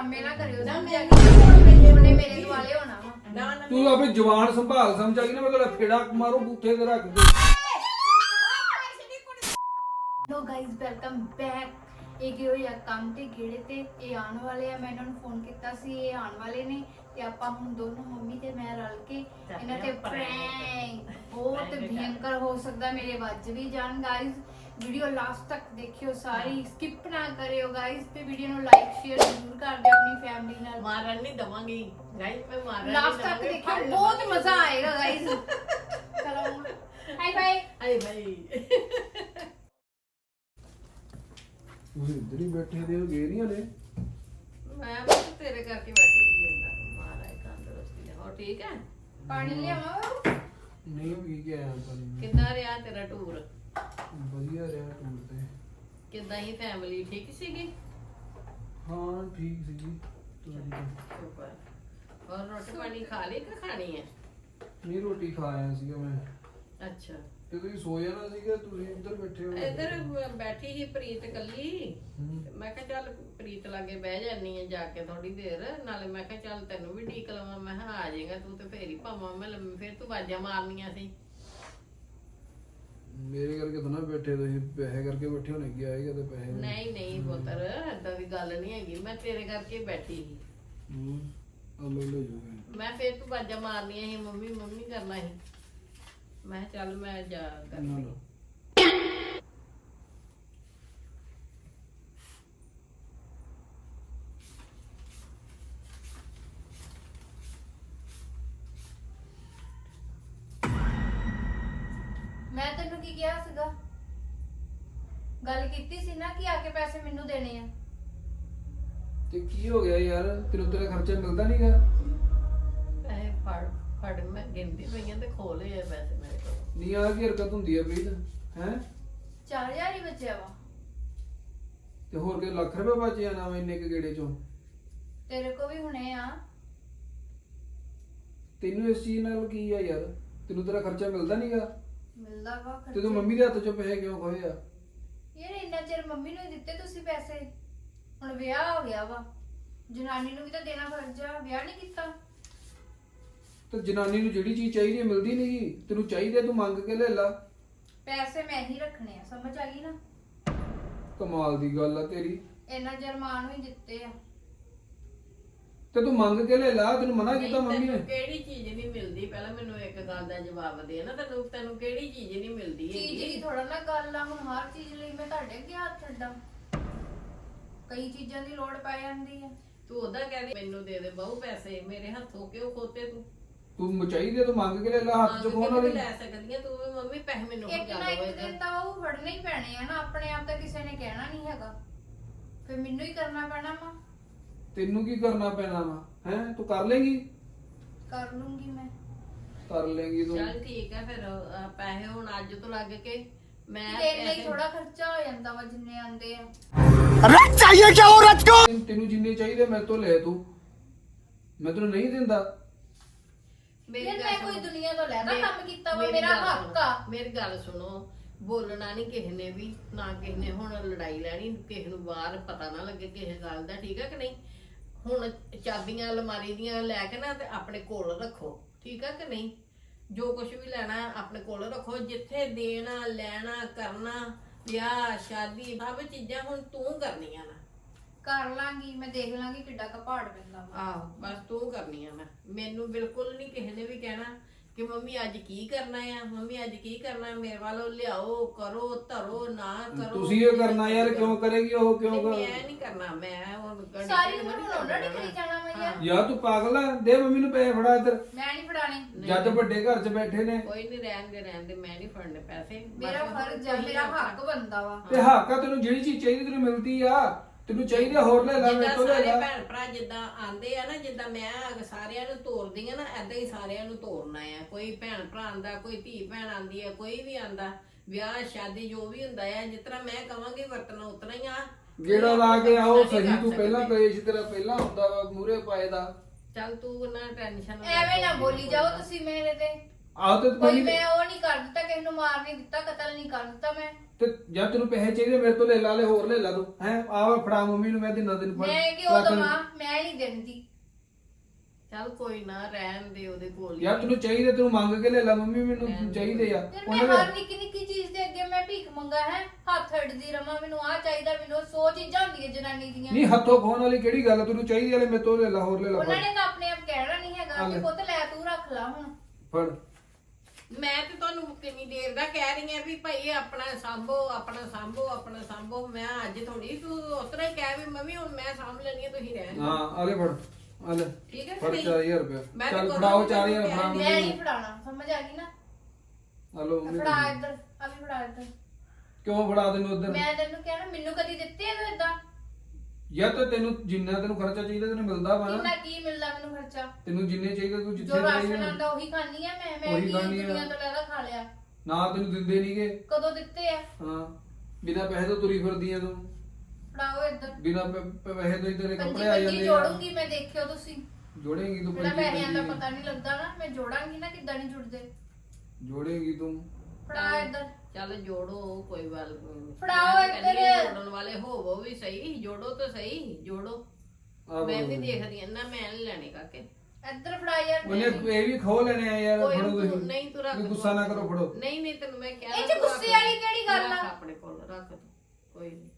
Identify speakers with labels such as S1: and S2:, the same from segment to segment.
S1: ਡਰਾਮੇ ਨਾ ਕਰਿਓ
S2: ਨਾ,
S1: ਸਮਝਿਆ
S2: ਮੈਂ
S1: ਕਿ ਉਹਨੇ ਮੇਰੇ ਦੁਆਲੇ ਹੋਣਾ ਵਾ।
S2: ਨਾ ਨਾ
S3: ਤੂੰ ਆਪਣੀ ਜਵਾਨ ਸੰਭਾਲ ਸਮਝਾ ਕਿ ਨਾ? ਮੈਂ ਤੇਰਾ ਫੇੜਾ ਮਾਰੂ ਬੂਥੇ ਤੇ ਰੱਖ ਦੇ।
S1: ਲੋ ਗਾਇਸ ਵੈਲਕਮ ਬੈਕ ਇਹ ਗਏ ਹੋਏ ਆ ਕੰਮ ਤੇ ਗੇੜੇ ਤੇ ਇਹ ਆਉਣ ਵਾਲੇ ਆ। ਮੈਂ ਇਹਨਾਂ ਨੂੰ ਫੋਨ ਕੀਤਾ ਸੀ ਇਹ ਆਉਣ ਵਾਲੇ ਨੇ। ਤੇ ਆਪਾਂ ਹੁਣ ਦੋਨੋਂ ਮੰਮੀ ਤੇ ਮੈਂ ਰਲ ਕੇ ਇਹਨਾਂ ਤੇ ਪ੍ਰੈਂਕ ਬਹੁਤ ਭਿਆਨਕ ਹੋ ਸਕਦਾ ਮੇਰੇ ਵੱਜ ਵੀ ਜਾਣ ਗਾਇਸ ਵੀਡੀਓ ਲਾਸਟ ਤੱਕ ਦੇਖਿਓ ਸਾਰੀ ਸਕਿਪ ਨਾ ਕਰਿਓ ਗਾਇਸ ਤੇ ਵੀਡੀਓ ਨੂੰ ਲਾਈਕ ਸ਼ੇਅਰ ਜ਼ਰੂਰ ਕਰ ਦਿਓ ਆਪਣੀ ਫੈਮਿਲੀ ਨਾਲ।
S2: ਮਾਰਨ ਨਹੀਂ ਦਵਾਂਗੀ। ਗਾਇਸ ਮੈਂ ਮਾਰਨ
S1: ਲਾਸਟ ਤੱਕ ਦੇਖਿਓ ਬਹੁਤ ਮਜ਼ਾ ਆਏਗਾ ਗਾਇਸ ਚਲੋ ਹਾਈ ਬਾਈ
S2: ਹਾਏ ਭਾਈ
S3: ਤੁਸੀਂ ਇੱਧਰ ਹੀ ਬੈਠੇ ਦੇ ਹੋ ਗਏ ਨਹੀਂ ਹਲੇ?
S2: ਮੈਂ ਬਸ ਤੇਰੇ ਕਰਕੇ ਬੈਠੀ ਸੀ ਇੰਦਾ ਮਾਰਾ ਤੰਦਰੁਸਤੀ ਦੇ ਹੋ ਠੀਕ ਹੈ?
S1: ਪਾਣੀ ਲਿਆਵਾਂ
S3: ਨਹੀਂ ਵੀ ਗਿਆ ਪਰ
S2: ਕਿੱਦਾਂ ਰਿਹਾ ਤੇਰਾ ਟੂਰ
S3: ਵਧੀਆ ਰਿਹਾ ਟੂਰ ਤੇ।
S2: ਕਿੱਦਾਂ ਹੀ ਫੈਮਿਲੀ ਠੀਕ ਸੀਗੀ?
S3: ਹਾਂ ਠੀਕ ਸੀ ਜੀ ਤੁਹਾਡੀ
S2: ਸੁਪਰ। ਹੋਰ ਰੋਟੀ ਪਾਣੀ ਖਾ ਲਈ ਕਿ ਖਾਣੀ ਹੈ?
S3: ਨਹੀਂ ਰੋਟੀ ਖਾ ਆਇਆ ਸੀਗਾ ਮੈਂ।
S2: ਅੱਛਾ।
S3: ਤੇ ਤੁਸੀਂ ਸੋ ਜਾਣਾ ਸੀਗਾ ਤੁਸੀਂ ਇੱਧਰ ਬੈਠੇ ਹੋ।
S2: ਇੱਧਰ ਬ- ਬੈਠੀ ਸੀ ਪ੍ਰੀਤ ਕੱਲੀ
S3: ਹੂੰ।
S2: ਤੇ ਮੈਂ ਕਿਹਾ ਚੱਲ ਪ੍ਰੀਤ ਲਾਗੇ ਬਹਿ ਜਾਨੀ ਆ ਜਾ ਕੇ ਥੋੜੀ ਦੇਰ। ਨਾਲੇ ਮੈਂ ਕਿਹਾ ਚੱਲ ਤੈਨੂੰ ਵੀ ਢੀਕ ਲਵਾਂ। ਮੈਂ ਕਿਹਾ ਆ ਜਾਏਗਾ ਤੂੰ ਤੇ ਫੇਰ ਹੀ ਭਾਵਾਂ ਮੈਂ ਲੰਮੀ ਫੇਰ ਤੂੰ ਬਾਜਾਂ ਮਾਰਨੀਆਂ ਸੀ।
S3: ਮੇਰੇ ਕਰਕੇ ਤਾਂ ਨਾ ਬੈਠੇ ਤੁਸੀਂ ਪੈਸੇ ਕਰਕੇ ਬੈਠੇ ਹੋਣੇ ਕਿ ਆਏਗਾ ਤੇ ਪੈਸੇ
S2: ਨਹੀਂ ਨਹੀਂ ਪੁੱਤਰ ਏਦਾਂ ਦੀ ਗੱਲ ਨਹੀਂ ਹੈਗੀ। ਮੈਂ ਤੇਰੇ ਕਰਕੇ ਬੈਠੀ ਸੀ।
S3: ਹੂੰ ਅੱਲੋ ਲੈ ਜੂਗੇ
S2: ਮੈਂ ਫੇਰ ਤੂੰ ਬਾਜਾਂ ਮਾਰਨੀਆਂ ਸੀ ਮੰਮੀ ਮੰਮੀ ਕਰਨਾ ਸੀ। ਮੈਂ ਕਿਹਾ ਚੱਲ ਮੈਂ ਜਾ
S3: ਨਾ ਲਓ
S1: ਮੈਂ ਤੈਨੂੰ ਕੀ ਕਿਹਾ ਸੀਗਾ? ਗੱਲ ਕੀਤੀ ਸੀ ਨਾ ਕਿ ਆ ਕੇ ਪੈਸੇ ਮੈਨੂੰ ਦੇਣੇ ਆ।
S3: ਤੇ ਕੀ ਹੋ ਗਿਆ ਯਾਰ? ਤੈਨੂੰ ਤੇਰਾ ਖਰਚਾ ਮਿਲਦਾ ਨਹੀਂਗਾ
S2: ਪੈਸੇ ਫੜ ਫੜ ਮੈਂ ਗਿਣਦੀ ਪਈਆਂ ਤੇ ਖੋਲੇ ਆ ਪੈਸੇ ਮੇਰੇ ਕੋਲ।
S3: ਨਹੀਂ ਆ ਕੀ ਹਰਕਤ ਹੁੰਦੀ ਹੈ ਪ੍ਰੀਤ? ਹੈ?
S1: 4000 ਹੀ ਬਚਿਆ ਵਾ।
S3: ਤੇ ਹੋਰ ਕਿ ਲੱਖ ਰੁਪਏ ਬਚ ਜਾਣਾ ਵਾ ਇੰਨੇ ਕੁ ਗੇੜੇ ਚੋਂ?
S1: ਤੇਰੇ ਕੋ ਵੀ ਹੁਣੇ ਆ।
S3: ਤੈਨੂੰ ਇਸ ਚੀਜ਼ ਨਾਲ ਕੀ ਆ ਯਾਰ? ਤੈਨੂੰ ਤੇਰਾ ਖਰਚਾ ਮਿਲਦਾ ਨਹੀਂਗਾ
S1: ਮਿਲਦਾ ਵਾ
S3: ਤੇ ਤੂੰ। ਮੰਮੀ ਦੇ ਹੱਥ ਚੋਂ ਪੈਸੇ ਕਿਉਂ ਖੋਏ ਆ?
S1: ਯਾਰ ਇੰਨਾ ਚਿਰ ਮੰਮੀ ਨੂੰ ਹੀ ਦਿੱਤੇ ਤੁਸੀਂ ਪੈਸੇ। ਹੁਣ ਵਿਆਹ ਹੋ ਗਿਆ ਵਾ। ਜਨਾਨੀ ਨੂੰ ਵੀ ਤਾਂ ਦੇਣਾ ਫਰਜ਼ ਆ ਵਿਆਹ ਨਹੀਂ ਕੀਤਾ।
S3: ਤੇ ਜਨਾਨੀ ਨੂੰ ਜਿਹੜੀ ਚੀਜ਼ ਚਾਹੀਦੀ ਹੈ ਮਿਲਦੀ ਨਹੀਂ। ਤੈਨੂੰ ਚਾਹੀਦੀ ਹੈ, ਤੂੰ ਮੰਗ ਕੇ ਲੈ ਲਾ।
S1: ਪੈਸੇ ਮੈਂ ਹੀ ਰੱਖਣੇ ਆ ਸਮਝ ਆ ਗਈ ਨਾ?
S3: ਕਮਾਲ ਦੀ ਗੱਲ ਆ ਤੇਰੀ।
S1: ਇੰਨਾ ਚਿਰ ਮਾਂ ਨੂੰ ਹੀ ਦਿੱਤੇ ਆ।
S3: ਤੇ ਤੂੰ ਮੰਗ ਕੇ ਲੈ ਲਾ ਤੈਨੂੰ ਮਨਾ ਕੀਤਾ
S2: ਨਹੀਂ,
S3: ਮੰਮੀ
S2: ਤੈਨੂੰ
S3: ਨੇ
S2: ਕਿਹੜੀ ਚੀਜ਼ ਨਹੀਂ ਮਿਲਦੀ? ਪਹਿਲਾਂ ਮੈਨੂੰ ਗੱਲ ਦਾ ਜਵਾਬ ਦੇ ਨਾ ਤੈਨੂੰ ਤੈਨੂੰ ਕਿਹੜੀ ਚੀਜ਼ ਨਹੀਂ ਮਿਲਦੀ
S1: ਚੀਜ਼
S2: ਹੈਗੀ।
S1: ਦੀ ਥੋੜਾ ਨਾ ਗੱਲ ਆ ਹੁਣ ਹਰ ਚੀਜ਼ ਲਈ ਮੈਂ ਤੁਹਾਡੇ ਅੱਗੇ ਹੱਥ ਛੱਡਾਂ ਕਈ ਚੀਜ਼ਾਂ ਦੀ ਲੋੜ ਪੈ ਜਾਂਦੀ ਆ।
S2: ਤੂੰ ਉਹਦਾ ਕਹਿੰਦੀ ਮੈਨੂੰ ਦੇ ਦੇ ਬਹੁ ਪੈਸੇ ਮੇਰੇ ਹੱਥੋਂ ਕਿਉਂ ਖੋਤੇ ਤੂੰ?
S3: ਤੂੰ ਚਾਹੀਦੀ ਹੈ ਤੂੰ ਮੰਗ ਕੇ ਲੈ ਲਾ ਹੱਥ ਚ
S2: ਮੰਗ ਕੇ ਵੀ
S3: ਵਾਲੀ।
S2: ਲੈ ਸਕਦੀ ਆ? ਤੂੰ ਵੀ ਮੰਮੀ ਪੈਸੇ ਮੈਨੂੰ
S1: ਇੱਕ
S2: ਪਹੁੰਚਾ
S1: ਨਾ
S2: ਦਿਓ
S1: ਇੱਕ ਦਿਨ ਤਾਂ ਉਹ ਫੜਨੇ ਹੀ ਪੈਣੇ ਆ ਨਾ ਆਪਣੇ ਆਪ ਤਾਂ ਕਿਸੇ ਨੇ ਕਹਿਣਾ ਨਹੀਂ ਹੈਗਾ। ਫਿਰ ਮੈਨੂੰ ਹੀ ਕਰਨਾ ਪੈਣਾ ਵਾ।
S3: ਤੈਨੂੰ ਕੀ ਕਰਨਾ ਪੈਣਾ ਵਾ? ਹੈ? ਤੂੰ ਕਰ ਲੇਗੀ?
S1: ਕਰ ਲੂੰਗੀ ਮੈਂ।
S3: ਕਰ ਲੇਗੀ ਤੂੰ।
S2: ਚਲ ਠੀਕ ਹੈ ਫਿਰ ਪੈਸੇ ਹੁਣ ਅੱਜ ਤੋਂ ਲੱਗ ਕੇ ਮੈਂ
S1: ਤੇਰੇ ਲਈ ਥੋੜਾ ਖਰਚਾ ਹੋ ਜਾਂਦਾ ਵਾ ਜਿੰਨੇ ਆਉਂਦੇ ਆ।
S3: ਤੈਨੂੰ ਜਿੰਨੇ ਚਾਹੀਦੇ ਮੇਰੇ ਤੋਂ ਲੈ ਤੂੰ। ਮੈਂ ਤੈਨੂੰ ਨਹੀਂ ਦਿੰਦਾ।
S2: ਮੇਰੀ ਗੱਲ
S1: ਕੋਈ
S2: ਸੁਣੋ।
S1: ਦੁਨੀਆ ਤੋਂ
S2: ਲੈਣਾ
S1: ਕੰਮ ਕੀਤਾ ਵਾ
S2: ਮੇਰਾ
S1: ਹੱਕ ਆ।
S2: ਮੇਰੀ ਗੱਲ ਸੁਣੋ। ਬੋਲਣਾ ਨਹੀਂ ਕਿਸੇ ਨੇ ਵੀ ਨਾ ਕਿਸੇ ਨੇ ਹੁਣ ਲੜਾਈ ਲੈਣੀ ਕਿਸੇ ਨੂੰ ਬਾਹਰ ਪਤਾ ਨਾ ਲੱਗੇ ਕਿਸੇ ਗੱਲ ਦਾ ਠੀਕ ਹੈ ਹੁਣ ਚਾਬੀਆਂ ਅਲਮਾਰੀ ਦੀਆਂ ਲੈ ਕੇ ਨਾ ਤੇ ਆਪਣੇ ਕੋਲ ਰੱਖੋ ਠੀਕ ਹੈ ਕਿ ਨਹੀਂ? ਜੋ ਕੁਝ ਵੀ ਲੈਣਾ ਆਪਣੇ ਕੋਲ ਰੱਖੋ ਜਿੱਥੇ ਦੇਣਾ ਲੈਣਾ ਕਰਨਾ ਵਿਆਹ ਸ਼ਾਦੀ ਸਭ ਚੀਜ਼ਾਂ ਹੁਣ ਤੂੰ ਕਰਨੀਆਂ ਨਾ।
S1: ਕਰ ਲਾਂਗੀ ਮੈਂ ਦੇਖ ਲਾਂਗੀ ਕਿੱਡਾ ਕਪਾੜ ਪੈਂਦਾ ਵਾ।
S2: ਆਹੋ ਬਸ ਤੂੰ ਕਰਨੀਆਂ ਮੈਂ ਮੈਨੂੰ ਬਿਲਕੁਲ ਨਹੀਂ ਕਿਸੇ ਨੇ ਵੀ ਕਹਿਣਾ ਕਿ ਮੰਮੀ ਅੱਜ ਕੀ ਕਰਨਾ ਆ? ਮੰਮੀ ਅੱਜ ਕੀ ਕਰਨਾ? ਮੇਰੇ ਵੱਲੋਂ ਲਿਆਓ ਕਰੋ ਧਰੋ ਨਾ ਕਰੋ
S3: ਤੁਸੀਂ ਇਹ ਕਰਨਾ ਯਾਰ ਕਿਉਂ ਕਰੇਗੀ ਉਹ ਕਿਉਂ
S2: ਨਹੀਂ,
S3: ਕਰ
S2: ਮੈਂ ਨਹੀਂ ਕਰਨਾ ਮੈਂ ਹੁਣ ਗੜੀ
S1: ਸਾਰੀ ਉਮਰ
S2: ਨਹੀਂ
S1: ਹੁਣ ਉਹਨਾਂ ਨੇ। ਕਰੀ ਜਾਣਾ ਵਾ ਯਾਰ।
S3: ਯਾਰ ਤੂੰ ਪਾਗਲ ਆ ਦੇ ਮੰਮੀ ਨੂੰ ਪੈਸੇ ਫੜਾ ਇੱਧਰ।
S1: ਮੈਂ ਨਹੀਂ। ਫੜਾਣੇ
S3: ਜੱਜ ਵੱਡੇ ਘਰ 'ਚ ਬੈਠੇ ਨੇ।
S2: ਕੋਈ ਨਹੀਂ ਰਹਿਣ ਦੇ ਰਹਿਣ ਦੇ ਮੈਂ ਨਹੀਂ ਫੜਨੇ ਪੈਸੇ।
S1: ਮੇਰਾ ਫਰਜ਼ ਆ
S2: ਤੁਸੀਂ
S1: ਮੇਰਾ
S2: ਆਪਣਾ-
S1: ਹੱਕ ਬਣਦਾ ਵਾ।
S3: ਤੇ ਹੱਕ ਆ ਤੈਨੂੰ ਜਿਹੜੀ ਚੀਜ਼ ਚਾਹੀਦੀ ਤੈਨੂੰ ਮਿਲਦੀ ਆ। ਤੈਨੂੰ ਚਾਹੀਦੀ ਹੋਰ ਲੈ ਲੈ ਮੇਰੇ
S2: ਜਿੱਦਾਂ
S3: ਤੋਂ ਲੈ
S2: ਸਾਰੇ
S3: ਲੈ।
S2: ਭੈਣ ਭਰਾ ਜਿੱਦਾਂ ਆਂਦੇ ਆ ਨਾ ਜਿੱਦਾਂ ਮੈਂ ਸਾਰਿਆਂ ਨੂੰ ਤੋਰਦੀ ਆ ਨਾ ਐਦਾਂ ਹੀ ਸਾਰਿਆਂ ਨੂੰ ਤੋਰਨਾ ਆ। ਕੋਈ ਭੈਣ ਭਰਾ ਆਂਦਾ ਕੋਈ ਧੀ ਭੈਣ ਆਂਦੀ ਆ ਕੋਈ ਵੀ ਆਂਦਾ ਵਿਆਹ ਸ਼ਾਦੀ ਜੋ ਵੀ ਹੁੰਦਾ ਆ ਜਿਸ ਤਰ੍ਹਾਂ ਮੈਂ ਕਵਾਂਗੀ ਵਰਤਣਾ ਉਤਨਾ ਹੀ ਆ।
S3: ਜਿਹੜਾ ਲਾ ਕੇ ਆਓ
S2: ਨਹੀਂ
S3: ਸਹੀ
S2: ਕਰ
S3: ਤੂੰ ਪਹਿਲਾਂ
S2: ਸਕਦੇ।
S3: ਪੇਸ਼ ਤੇਰਾ ਪਹਿਲਾਂ ਹੁੰਦਾ ਵਾ ਮੂਰੇ ਪਾਏ ਦਾ।
S2: ਚੱਲ ਤੂੰ ਨਾ ਟੈਨਸ਼ਨ
S1: ਐਵੇਂ ਨਾ ਬੋਲੀ ਜਾਓ ਤੁਸੀਂ ਮੇਰੇ ਤੇ।
S3: ਆਹ ਤੇ
S1: ਕੋਈ
S3: ਕੋਈ
S1: ਮੈਂ ਉਹ ਨਹੀਂ ਕਰ ਦਿੱਤਾ ਕਿਸੇ ਨੂੰ ਮਾਰ ਨਹੀਂ ਦਿੱਤਾ ਕਤਲ ਨਹੀਂ ਕਰ ਦਿੱਤਾ ਮੈਂ।
S3: ਤੇ ਜਦ ਤੈਨੂੰ ਪੈਸੇ ਚਾਹੀਦੇ ਮੇਰੇ ਤੋਂ ਲੈ ਲਾ ਲੈ ਹੋਰ ਲੈ ਲਾ ਤੂੰ। ਹੈ? ਆ ਫੜਾ ਮੰਮੀ ਨੂੰ ਮੈਂ ਦਿਨਾਂ ਦਿਨ
S1: ਮੈਂ
S3: ਲੈ।
S1: ਦਵਾਂ? ਮੈਂ ਨਹੀਂ ਦਿੰਦੀ।
S2: ਚੱਲ ਕੋਈ ਨਾ ਰਹਿਣ ਦੇ ਉਹਦੇ ਕੋਲ ਹੀ।
S3: ਯਾਰ ਤੈਨੂੰ ਚਾਹੀਦੇ ਤੈਨੂੰ ਮੰਗ ਕੇ ਲੈ ਲਾ ਮੰਮੀ ਮੈਨੂੰ ਚਾਹੀਦੇ ਆ।
S1: ਫਿਰ ਮੈਂ ਹਰ ਨਿੱਕੀ ਨਿੱਕੀ ਚੀਜ਼ ਦੇ ਅੱਗੇ ਮੈਂ ਭੀਖ ਮੰਗਾ ਹੈ? ਹੱਥ ਅੜਦੀ ਰਵਾਂ ਮੈਨੂੰ ਆ ਚਾਹੀਦਾ ਮੈਨੂੰ ਸੌ ਚੀਜ਼ਾਂ ਹੁੰਦੀਆਂ ਜਨਾਨੀ ਦੀਆਂ।
S3: ਨਹੀਂ ਹੱਥੋਂ ਖੋਣ ਵਾਲੀ ਕਿਹੜੀ ਗੱਲ ਆ? ਤੈਨੂੰ ਚਾਹੀਦੀ ਵਾਲੇ ਮੇਰੇ ਤੋਂ ਲੈ ਲਾ ਹੋਰ ਲੈ ਲਾ
S1: ਉਹਨਾਂ
S3: ਫੜ।
S1: ਨੇ ਤਾਂ ਆਪਣੇ ਆਪ ਕਹਿਣਾ ਨਹੀਂ ਹੈਗਾ ਕਿ। ਪੁੱਤ ਲੈ ਤੂੰ ਰੱਖ ਲਾ ਹੁਣ।
S3: ਫੜ।
S2: ਮੈਂ ਤੇ ਤੁਹਾਨੂੰ ਕਿੰਨੀ ਦੇਰ ਦਾ ਕਹਿ ਰਹੀ ਆ ਵੀ ਭਾਈ ਇਹ ਆਪਣਾ ਸਾਂਭੋ ਆਪਣਾ ਸਾਂਭੋ ਆਪਣਾ ਸਾਂਭੋ। ਮੈਂ ਅੱਜ ਥੋੜੀ ਤੂੰ ਉਤਰਾ ਹੀ ਕਹਿ ਵੀ ਮੰਮੀ ਹੁਣ ਮੈਂ ਸਾਂਭ ਲੈਣੀ ਆ ਤੁਸੀਂ ਰਹਿਣ
S3: ਹਾਂ ਆ ਲੈ ਫੜ ਆ ਲੈ।
S2: ਠੀਕ ਹੈ
S3: ਫੜ
S2: ਨਹੀਂ?
S3: 4000 ਰੁਪਏ
S2: ਮੈਂ
S3: ਚੱਲ
S2: ਤਾਂ
S3: ਫੜਾਓ
S2: ਕਦੋਂ
S3: 4000
S2: ਕਹਿ
S3: ਫੜਾ
S1: ਮੈਂ ਨਹੀਂ ਫੜਾਣਾ ਸਮਝ ਆ ਗਈ ਨਾ?
S3: ਆ ਮੰਮੀ
S1: ਫੜਾ। ਇੱਧਰ ਆ ਵੀ ਫੜਾ ਇੱਧਰ।
S3: ਕਿਉਂ ਫੜਾ ਤੈਨੂੰ ਉਧਰ
S1: ਮੈਂ ਤੈਨੂੰ ਕਹਿਣਾ ਮੈਨੂੰ ਕਦੀ ਦਿੱਤੇ ਐ ਇਦਾਂ
S3: ਯਾਰ ਤੇ ਤੈਨੂੰ ਜਿੰਨਾ ਤੈਨੂੰ ਖਰਚਾ ਚਾਹੀਦਾ ਤੈਨੂੰ ਮਿਲਦਾ ਵਾ
S1: ਕਿੰਨਾ
S3: ਨਾ
S1: ਕੀ ਮਿਲਦਾ ਮੈਨੂੰ ਖਰਚਾ?
S3: ਤੈਨੂੰ ਜਿੰਨੇ ਚਾਹੀਦੇ ਤੂੰ ਜਿੱਥੇ
S1: ਜੋ ਰਾਸ਼ਨ
S3: ਚਾਹੀਦਾ
S1: ਆਂਦਾ ਉਹੀ ਖਾਣੀ ਆ ਮੈਂ ਮੈਂ
S3: ਉਹੀ
S1: ਕੀ
S3: ਖਾਣੀ ਆ।
S1: ਦੁਨੀਆ ਤੋਂ ਲੈਦਾ ਖਾ ਲਿਆ।
S3: ਨਾ ਤੈਨੂੰ ਦਿੰਦੇ ਨਹੀਂਗੇ।
S1: ਕਦੋਂ ਦਿੱਤੇ ਆ?
S3: ਹਾਂ ਬਿਨਾ ਪੈਸੇ ਤੋਂ ਤੁਰੀ ਫਿਰਦੀ ਆ ਤੂੰ।
S1: ਫੜਾਓ ਇੱਧਰ।
S3: ਬਿਨਾ ਪੈਸੇ ਤੋਂ ਹੀ ਤੇਰੇ ਕੱਪੜੇ ਆ
S1: ਪੰਜੀ
S3: ਜਾਂਦੇ ਆ।
S1: ਜੋੜੂੰਗੀ ਮੈਂ ਦੇਖਿਓ ਤੁਸੀਂ।
S3: ਜੋੜੇਂਗੀ ਤੂੰ ਪੰਜੀ
S1: ਪੈਸਿਆਂ ਦਾ। ਪਤਾ ਨਹੀਂ ਲੱਗਦਾ ਨਾ ਮੈਂ ਜੋੜਾਂਗੀ ਨਾ ਕਿੱਦਾਂ ਨਹੀਂ ਜੁੜਦੇ।
S3: ਜੋੜੇਂਗੀ ਤੂੰ।
S1: ਫੜਾ ਇੱਧਰ।
S2: ਚੱਲ ਜੋੜੋ ਕੋਈ ਗੱਲ ਨਹੀਂ
S1: ਫੜਾਓ
S2: ਮੈਂ ਤਾਂ ਕਹਿੰਦੀ
S1: ਇੱਧਰ।
S2: ਜੋੜਨ ਵਾਲੇ ਹੋਵੋ ਵੀ ਸਹੀ ਜੋੜੋ ਤਾਂ ਸਹੀ ਜੋੜੋ। ਮੈਂ ਵੀ। ਦੇਖਦੀ ਆ ਨਾ ਮੈਂ ਨੀ ਲੈਣੇ ਕਾਕੇ।
S1: ਇੱਧਰ ਫੜਾ ਯਾਰ
S3: ਉਹਨੇ ਇਹ ਵੀ ਖੋ ਲੈਣੇ ਆ ਯਾਰ
S2: ਕੋਈ
S3: ਫੜੋ
S2: ਤੂੰ-
S3: ਤੁਸੀਂ।
S2: ਨਹੀਂ ਤੂੰ ਰੱਖ
S3: ਗੁੱਸਾ ਨਾ ਕਰੋ ਫੜੋ।
S2: ਨਹੀਂ ਨਹੀਂ ਤੈਨੂੰ ਮੈਂ ਕਿਹਾ
S1: ਇਹ 'ਚ
S2: ਨਾ ਤੂੰ ਰੱਖ।
S1: ਗੁੱਸੇ ਵਾਲੀ ਕਿਹੜੀ ਗੱਲ ਆ?
S2: ਰੱਖ ਆਪਣੇ ਕੋਲ ਰੱਖ ਤੂੰ, ਕੋਈ ਨਹੀਂ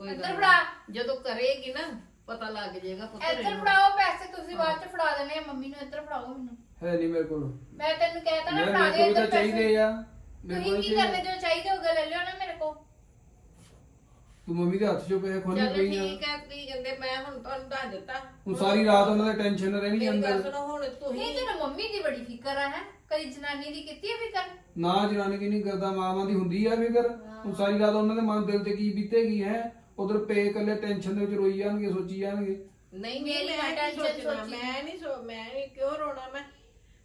S2: ਕੋਈ
S1: ਇੱਧਰ
S2: ਗੱਲ
S1: ਫੜਾ।
S2: ਨੀ। ਜਦੋਂ ਕਰੇਗੀ ਨਾ ਪਤਾ ਲੱਗ ਜਾਏਗਾ ਪੁੱਤਰ
S1: ਇੱਧਰ। ਫੜਾਓ ਪੈਸੇ ਤੁਸੀਂ ਬਾਅਦ ਚ ਫੜਾ ਦੇਣੇ ਆ। ਮੰਮੀ ਨੂੰ ਇੱਧਰ ਫੜਾਓ ਮੈਨੂੰ।
S3: ਹੈ ਨਹੀਂ ਮੇਰੇ ਕੋਲ।
S1: ਮੈਂ ਤੈਨੂੰ ਕਹਿਤਾ ਨਾ
S3: ਯਾਰ
S1: ਫੜਾ
S3: ਮੇਰੇ
S1: ਦੇ
S3: ਕੋਲ ਤਾਂ
S1: ਇੱਧਰ
S3: ਚਾਹੀਦੇ ਆ। ਮੇਰੇ
S1: ਤੁਸੀਂ
S3: ਕੋਲ
S1: ਕੀ
S3: ਚਾਹੀਦੇ
S1: ਕਰਨੇ ਜੋ ਚਾਹੀਦੇ ਹੋਗਾ ਲੈ ਲਿਓ ਨਾ ਮੇਰੇ ਕੋਲ।
S3: ਤੂੰ ਮੰਮੀ ਦੇ ਹੱਥ 'ਚੋਂ ਪੈਸੇ ਖੋਣੇ
S2: ਚੱਲ
S3: ਪਈ ਆ।
S2: ਠੀਕ ਹੈ ਕੀ ਕਹਿੰਦੇ ਮੈਂ ਹੁਣ ਤੁਹਾਨੂੰ ਦੱਸ ਦਿੱਤਾ।
S3: ਹੁਣ ਸਾਰੀ ਰਾਤ ਉਹਨਾਂ ਦੇ ਟੈਨਸ਼ਨ ਰਹਿਣੀ
S2: ਮੇਰੀ ਗੱਲ
S3: ਅੰਦਰ।
S2: ਸੁਣੋ ਹੁਣ
S1: ਨਹੀਂ
S2: ਤੁਸੀਂ
S1: ਤੈਨੂੰ ਮੰਮੀ ਦੀ ਬੜੀ ਫਿਕਰ ਆ ਹੈ? ਕਦੀ ਜਨਾਨੀ ਦੀ ਕੀਤੀ ਹੈ ਫਿਕਰ?
S3: ਨਾ ਜਨਾਨੀ ਕੀ ਨਹੀਂ ਕਰਦਾ ਮਾਵਾਂ ਦੀ ਹੁੰਦੀ ਆ ਫਿਕਰ। ਹੁਣ ਸਾਰੀ ਰਾਤ ਉਹਨਾਂ ਦੇ ਮਨ ਦਿਲ ਤੇ ਕੀ ਬੀਤੇਗੀ ਹੈ? ਉਧਰ ਪੇ ਇਕੱਲੇ ਟੈਨਸ਼ਨ ਦੇ ਵਿੱਚ ਰੋਈ ਜਾਣਗੇ ਸੋਚੀ ਜਾਣਗੇ।
S2: ਨਹੀਂ
S1: ਮੇਰੀ ਮੈਂ
S2: ਟੈਨਸ਼ਨ
S1: ਸੋਚੀ।
S2: ਮੈਂ ਨਹੀਂ ਸੋ ਮੈਂ ਕਿਉਂ ਰੋਣਾ? ਮੈਂ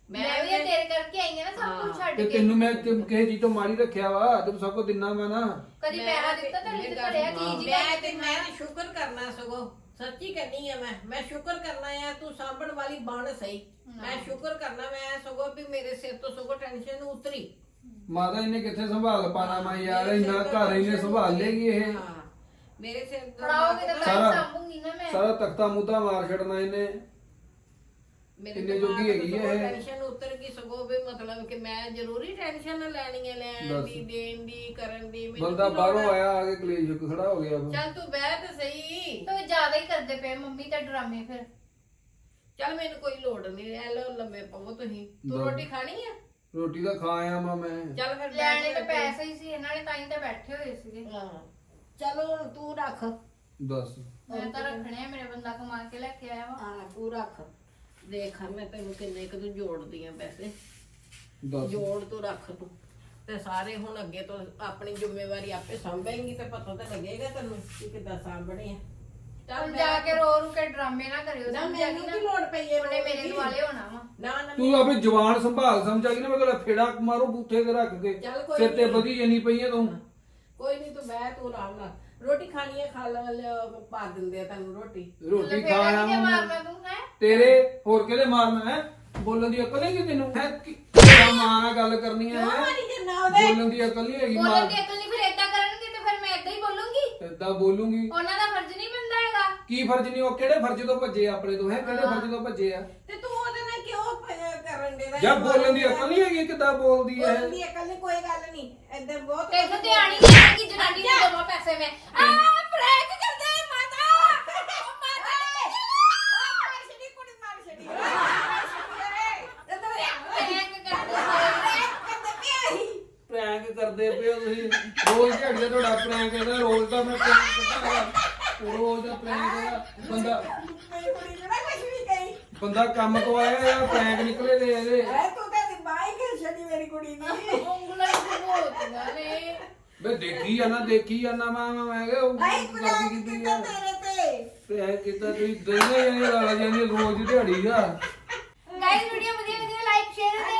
S1: ਮੈਂ ਵੀ ਇਹ ਤੇਰੇ ਕਰਕੇ ਆਈ ਆ ਨਾ ਸਭ ਕੁਝ ਛੱਡ
S3: ਤੇ
S1: ਕੇ
S3: ਤੈਨੂੰ ਮੈਂ ਕਿ- ਕਿਸੇ ਚੀਜ਼ ਤੋਂ ਮਾਰੀ ਰੱਖਿਆ ਵਾ ਤੈਨੂੰ ਸਭ ਕੁਝ ਦਿਨਾ ਮੈਂ ਨਾ
S1: ਕਦੀ
S2: ਮੈਂ
S1: ਪੈਸਾ
S2: ਤੇ-
S1: ਦਿੱਤਾ ਤੈਨੂੰ
S2: ਮੇਰੀ
S1: ਤੇ
S2: ਗੱਲ
S1: ਘੜਿਆ
S2: ਸੁਣੋ।
S1: ਚੀਜ਼
S2: ਮੈਂ ਤੇ ਮੈਂ ਤੇ ਸ਼ੁਕਰ ਕਰਨਾ ਸਗੋ ਸੱਚੀ ਕਹਿੰਦੀ ਆ ਮੈਂ ਮੈਂ ਸ਼ੁਕਰ ਕਰਨਾ ਆ ਤੂੰ ਸਾਂਭਣ ਵਾਲੀ ਬਣ ਸਹੀ ਮੈਂ ਸ਼ੁਕਰ ਕਰਨਾ ਮੈਂ ਸਗੋ ਵੀ ਮੇਰੇ ਸਿਰ ਤੋਂ ਸਗੋ ਟੈਨਸ਼ਨ ਉਤਰੀ
S3: ਮਾਤਾ ਇਹਨੇ ਕਿੱਥੇ ਸੰਭਾਲ ਪਾਣਾ ਮੈਂ ਯਾਰ
S2: ਮੇਰੇ
S3: ਇੰਨਾ
S2: ਸਿਰ ਤੋਂ
S3: ਘਰ ਇਹਨੇ
S2: tension
S3: ਸੰਭਾਲ ਲੇਗੀ ਇਹ
S2: ਹਾਂ। ਮੇਰੇ ਸਿਰ ਤੋਂ
S1: ਫੜਾਓਗੇ ਤਾਂ
S3: ਸਾਰਾ-
S1: ਤਾਂ ਸਾਂਭੂਗੀ ਨਾ ਮੈਂ
S3: ਸਾਰਾ ਤਖਤਾ ਮੁੱਦਾ ਮਾਰ ਛੱਡਣਾ ਇਹਨੇ
S2: ਮੇਰੇ
S3: ਕਿੰਨੇ ਜੋਗੀ ਹੈਗੀ ਇਹ?
S2: ਟੈਨਸ਼ਨ ਉਤਰ ਗਈ ਸਗੋ ਵੀ ਮਤਲਬ ਕਿ ਮੈਂ ਜ਼ਰੂਰੀ ਟੈਨਸ਼ਨ ਲੈਣੀ ਹੈ ਲੈਣ। ਦੀ ਦੇਣ ਦੀ ਕਰਨ ਦੀ ਮੈਨੂੰ
S3: ਬੰਦਾ
S2: ਕੀ
S3: ਬਾਹਰੋਂ
S2: ਹੈ?
S3: ਆਇਆ ਆ ਕੇ ਕਲੇਸ਼ ਖੜਾ ਹੋ ਗਿਆ। ਵਾ।
S2: ਚੱਲ ਤੂੰ ਬਹਿ ਤੇ ਸਹੀ।
S1: ਤੂੰ ਜ਼ਿਆਦਾ ਹੀ ਕਰਦੇ ਪਏ ਮੰਮੀ ਤੇ ਡਰਾਮੇ ਫਿਰ।
S2: ਚੱਲ ਮੈਨੂੰ ਕੋਈ ਲੋੜ ਨਹੀਂ ਐ ਲੋ ਲੰਮੇ ਪਵੋ ਤੁਸੀਂ। ਤੂੰ
S3: ਦੋ।
S2: ਰੋਟੀ ਖਾਣੀ ਆ?
S3: ਰੋਟੀ ਤਾਂ ਖਾ ਆਇਆ ਮਾਂ ਮੈਂ।
S2: ਚੱਲ ਫਿਰ ਬੈਠ
S1: ਲੈਣੇ ਤਾਂ
S2: ਕੇ-
S1: ਪੈਸੇ ਹੀ ਸੀ ਇਹਨਾਂ ਨੇ ਤਾਂ ਹੀ ਤਾਂ ਬੈਠੇ ਹੋਏ ਸੀਗੇ।
S2: ਹਾਂ। ਚਲੋ ਹੁਣ ਤੂੰ ਰੱਖ।
S3: ਦੱਸ
S1: ਮੈਂ ਤਾਂ ਰੱਖਣੇ ਆ ਮੇਰੇ ਬੰਦਾ ਕਮਾ ਕੇ ਲੈ ਕੇ ਆਇਆ ਵਾ।
S2: ਹਾਂ ਤੂੰ ਰੱਖ। ਦੇਖ ਮੈਂ ਤੈਨੂੰ ਕਿੰਨੇ ਕੁ ਤੂੰ ਜੋੜਦੀ ਆ ਪੈਸੇ।
S3: ਦੱਸ
S2: ਜੋੜ ਤੂੰ ਰੱਖ ਤੂੰ। ਤੇ ਸਾਰੇ ਹੁਣ ਅੱਗੇ ਤੋਂ ਆਪਣੀ ਜ਼ਿੰਮੇਵਾਰੀ ਆਪੇ ਸੰਭੇਂਗੀ ਤੇ ਪਤਾ ਤਾਂ ਲੱਗੇਗਾ ਤੈਨੂੰ ਕਿ ਕਿੱਦਾਂ ਸਾਂਭਣੇ ਆ। ਚੱਲ
S1: ਜਾ ਕੇ ਰੋ ਰੂ ਕੇ ਡਰਾਮੇ ਨਾ ਕਰਿਓ
S2: ਨਾ ਮੈਨੂੰ ਕੀ ਲੋੜ ਪਈ ਹੈ
S1: ਉਹਨੇ ਮੇਰੇ ਦੁਆਲੇ ਹੋਣਾ ਵਾ।
S2: ਨਾ ਨਾ
S3: ਤੂੰ ਆਪਣੀ ਜਵਾਨ ਸੰਭਾਲ ਸਮਝ ਗਈ ਨਾ? ਮੈਂ ਕਹਿੰਦਾ ਫੇੜਾ ਮਾਰੋ ਬੂਥੇ ਤੇ ਰੱਖ ਕੇ।
S2: ਚੱਲ ਕੋਈ
S3: ਸਿਰ ਤੇ। ਵਧੀ ਜਣੀ ਪਈ ਆ ਤੂੰ।
S2: ਕੋਈ ਨਹੀਂ ਤੂੰ ਬਹਿ ਤੂੰ ਆਰਾਮ ਨਾਲ। ਰੋਟੀ ਖਾਣੀ ਹੈ ਖਾ ਲੈ ਲੈ, ਪਾ ਦਿੰਦੇ ਆ ਤੈਨੂੰ ਰੋਟੀ।
S3: ਰੋਟੀ
S1: ਲਫੇੜਾ
S3: ਖਾ ਆਇਆ
S1: ਕਿਤੇ। ਮਾਰਨਾ ਤੂੰ ਹੈ?
S3: ਤੇਰੇ ਹੋਰ ਕਿਹਦੇ ਮਾਰਨਾ ਹੈ? ਬੋਲਣ ਦੀ ਅਕਲ ਹੈਗੀ ਤੈਨੂੰ? ਹੈ? ਕਿ ਤੇਰਾ ਮਾਂ ਨਾਲ ਗੱਲ ਕਰਨੀ ਹੈ
S2: ਮਾਰੀ ਜੰਨਾ ਉਹਦੇ।
S3: ਬੋਲਣ ਦੀ ਅਕਲ ਨਹੀਂ ਹੈਗੀ
S1: ਬੋਲਣ
S3: ਮਾਂ
S1: ਦੀ ਅਕਲ ਨਹੀਂ ਫਿਰ ਏਦਾਂ ਕਰਨਗੇ ਤੇ ਫਿਰ ਮੈਂ ਏਦਾਂ ਹੀ ਬੋਲੂੰਗੀ?
S3: ਏਦਾਂ ਬੋਲੂਗੀ।
S1: ਉਹਨਾਂ ਦਾ ਫਰਜ਼ ਨਹੀਂ ਬਣਦਾ ਹੈਗਾ।
S3: ਕੀ ਫਰਜ਼ ਨਹੀਂ ਉਹ ਕਿਹੜੇ ਫਰਜ਼ ਤੋਂ ਭੱਜੇ ਆ ਆਪਣੇ ਤੋਂ ਹੈ? ਕਿਹੜੇ ਫਰਜ਼ ਤੋਂ ਭੱਜੇ ਆ
S2: ਤੇ ਤੂੰ ਉਹਦੇ ਨਾਲ ਕਿਉਂ ਪ- ਕਰਨ ਦੇ
S3: ਜਾਂ ਬੋਲਣ ਦੀ ਅਕਲ ਨਹੀਂ ਹੈਗੀ ਕਿੱਦਾਂ ਬੋਲਦੀ ਹੈ?
S2: ਬੋਲਣ ਦੀ ਅਕਲ ਨਹੀਂ ਕੋਈ ਗੱਲ ਨਹੀਂ। ਇੱਧਰ ਬਹੁਤ
S1: ਤੈਨੂੰ ਧਿਆਨ ਹੀ ਨਹੀਂ ਹੈ ਕਿ ਜਨਾਨੀ ਨੂੰ ਦਵਾ ਪੈਸੇ ਮੈਂ। ਆ ਪ੍ਰੈਂਕ ਕਰਦੇ ਮਾਤਾ। ਉਹ ਮਾਤਾ
S2: ਛੜੀ ਕੁੜੀ ਮਾਰ ਛੜੀ ਮਾਰ ਛੜੀ ਇੱਧਰ
S1: ਪ੍ਰੈਂਕ ਕਰਦੇ
S2: ਕਰਦੇ ਪਿਆ ਹੀ
S3: ਪ੍ਰੈਂਕ ਕਰਦੇ ਪਏ ਹੋ ਤੁਸੀਂ। ਰੋਜ਼ ਝੜ ਜਾ ਤੁਹਾਡਾ ਪ੍ਰੈਂਕ ਕਰਦਾ ਰੋਜ਼ ਦਾ ਮੈਂ ਪ੍ਰੈਂਕ ਕਰਦਾ। ਰੋਜ਼ ਦਾ ਪ੍ਰੈਂਕ ਬੰਦਾ
S2: ਕੁੜੀ ਵੀ ਕਹੀ
S3: ਬੰਦਾ ਕੰਮ ਤੋਂ ਆਇਆ ਯਾਰ ਪ੍ਰੈਂਕ ਨਿਕਲੇ ਦੇ ਇਹਦੇ।
S2: ਐ ਤੂੰ ਤਾਂ ਦੀ ਬਾਈ ਕਰ ਛੜੀ ਮੇਰੀ ਕੁੜੀ ਦੀ।
S1: ਉਂਗਲਾਂ ਹੀ ਬੋਲਦੀਆਂ ਨੇ।
S3: ਬੇ ਦੇਖੀ ਜਾਣਾ ਦੇਖੀ ਜਾਣਾ ਮੈਂ ਮੈਂ ਕਿਹਾ ਉਹ ਕਰਦੀ ਕੀਤੀ
S2: ਕਿੱਦਾਂ
S3: ਆ।
S2: ਤੇਰੇ ਤੇ।
S3: ਪ੍ਰੈਂਕ ਕੀਤਾ ਤੁਸੀਂ ਦੋਨੇ ਜਣੇ ਲਾ ਜਾਂਦੇ ਰੋਜ਼ ਦਿਹਾੜੀ ਦਾ।
S1: ਗਾਇਸ ਵੀਡੀਓ ਵਧੀਆ ਤਾਂ ਲਾਈਕ ਸ਼ੇਅਰ ਤੇ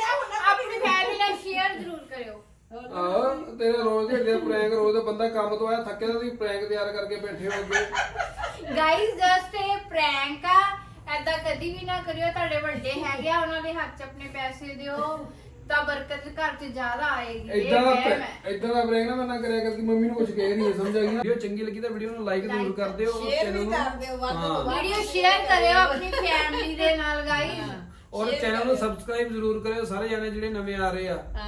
S1: ਆਪਣੀ ਫੈਮਿਲੀ ਨਾਲ ਸ਼ੇਅਰ ਜ਼ਰੂਰ ਕਰਿਓ।
S3: ਆਹ ਤੇਰਾ ਰੋਜ਼ ਦੇ ਪ੍ਰੈਂਕ ਰੋਜ਼ ਦਾ ਬੰਦਾ ਕੰਮ ਤੋਂ ਆਇਆ ਥੱਕੇ ਤੁਸੀਂ ਪ੍ਰੈਂਕ ਤਿਆਰ ਕਰਕੇ ਬੈਠੇ ਹੋ ਅੱਗੇ
S1: ਗਾਇਸ ਜਸਟ ਇਹ ਪ੍ਰੈਂਕ ਆ। ਐਦਾਂ ਕਦੀ ਵੀ ਨਾ ਕਰਿਓ ਤੁਹਾਡੇ ਵੱਡੇ ਹੈਗੇ ਆ ਉਹਨਾਂ ਦੇ ਹੱਥ 'ਚ ਆਪਣੇ ਪੈਸੇ ਦਿਓ ਤਾਂ ਬਰਕਤ ਘਰ 'ਚ ਜ਼ਿਆਦਾ ਆਏਗੀ। ਇਹ
S3: ਇਦਾਂ ਦਾ
S1: ਵਹਿਮ ਹੈ।
S3: ਇਦਾਂ ਦਾ ਪ੍ਰੈਂਕ ਨਾ ਮੈਂ ਨਾ ਕਰਿਆ ਕਰ ਕਿ ਮੰਮੀ ਨੂੰ ਕੁਝ ਕਹਿ ਰਹੀ ਹੈ ਸਮਝ ਆ ਗਈ ਨਾ? ਵੀਡੀਓ ਚੰਗੀ ਲੱਗੀ ਤਾਂ ਵੀਡੀਓ ਨੂੰ ਲਾਈਕ ਜ਼ਰੂਰ ਕਰ ਦਿਓ
S2: ਸ਼ੇਅਰ
S3: channel
S2: ਵੀ
S3: ਨੂੰ-
S2: ਕਰ ਦਿਓ ਵੱਧ ਤੋਂ
S3: ਹਾਂ।
S2: ਵੱਧ
S1: ਵੀਡੀਓ ਸ਼ੇਅਰ ਕਰਿਓ ਆਪਣੀ ਫੈਮਿਲੀ ਦੇ ਨਾਲ ਗਾਈਜ਼
S3: ਔਰ
S2: Share
S3: ਚੈਨਲ ਨੂੰ। ਸਬਸਕ੍ਰਾਈਬ ਜ਼ਰੂਰ ਕਰਿਓ ਸਾਰੇ ਜਾਣੇ ਜਿਹੜੇ ਨਵੇਂ ਆ ਰਹੇ ਆ।
S2: ਹਾਂ।